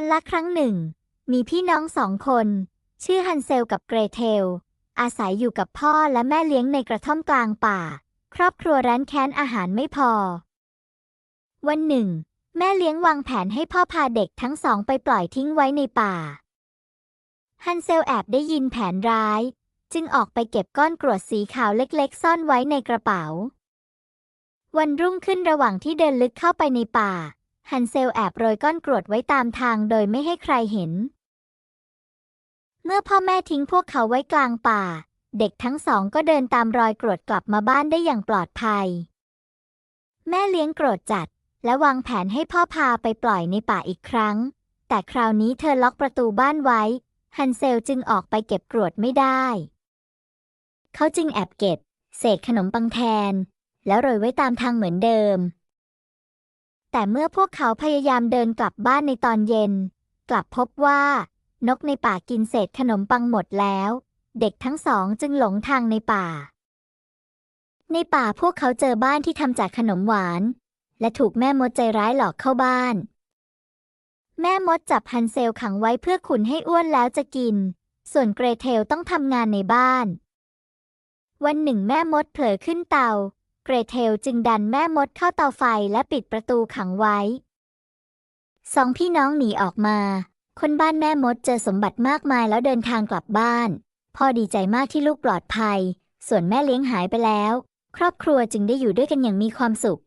ารละครั้งหนึ่ง มีพี่น้องสองคน ชื่อฮันเซลกับเกรเทล อาศัยอยู่กับพ่อและแม่เลี้ยงในกระท่อมกลางป่า ครอบครัวร้านแค้นอาหารไม่พอ วันหนึ่ง แม่เลี้ยงวางแผนให้พ่อพาเด็กทั้งสองไปปล่อยทิ้งไว้ในป่า ฮันเซลแอบได้ยินแผนร้าย จึงออกไปเก็บก้อนกรวดสีขาวเล็กๆ ซ่อนไว้ในกระเป๋า วันรุ่งขึ้นระหว่างที่เดินลึกเข้าไปในป่า ฮันเซลแอบโรยก้อนกรวดไว้ตามทางโดยไม่ให้ใครเห็น เมื่อพ่อแม่ทิ้งพวกเขาไว้กลางป่า เด็กทั้งสองก็เดินตามรอยกรวดกลับมาบ้านได้อย่างปลอดภัย แม่เลี้ยงกรธจัด และวางแผนให้พ่อพาไปปล่อยในป่าอีกครั้ง แต่คราวนี้เธอล็อกประตูบ้านไว้ ฮันเซลจึงออกไปเก็บกรวดไม่ได้ เขาจึงแอบเก็บ เศษขนมปังแทน แล้วโรยไว้ตามทางเหมือนเดิม แต่เมื่อพวกเขาพยายามเดินกลับบ้านในตอนเย็น กลับพบว่า นกในป่ากินเศษขนมปังหมดแล้ว เด็กทั้งสองจึงหลงทางในป่า ในป่าพวกเขาเจอบ้านที่ทำจากขนมหวาน และถูกแม่มดใจร้ายหลอกเข้าบ้าน แม่มดจับฮันเซลขังไว้เพื่อขุนให้อ้วนแล้วจะกิน ส่วนเกรเทลต้องทำงานในบ้าน วันหนึ่งแม่มดเผลอขึ้นเตา เกรเทลจึงดันแม่มดเข้าเตาไฟและปิดประตูขังไว้ สองพี่น้องหนีออกมา คนบ้านแม่มดเจอสมบัติมากมายแล้วเดินทางกลับบ้าน พ่อดีใจมากที่ลูกปลอดภัย ส่วนแม่เลี้ยงหายไปแล้ว ครอบครัวจึงได้อยู่ด้วยกันอย่างมีความสุข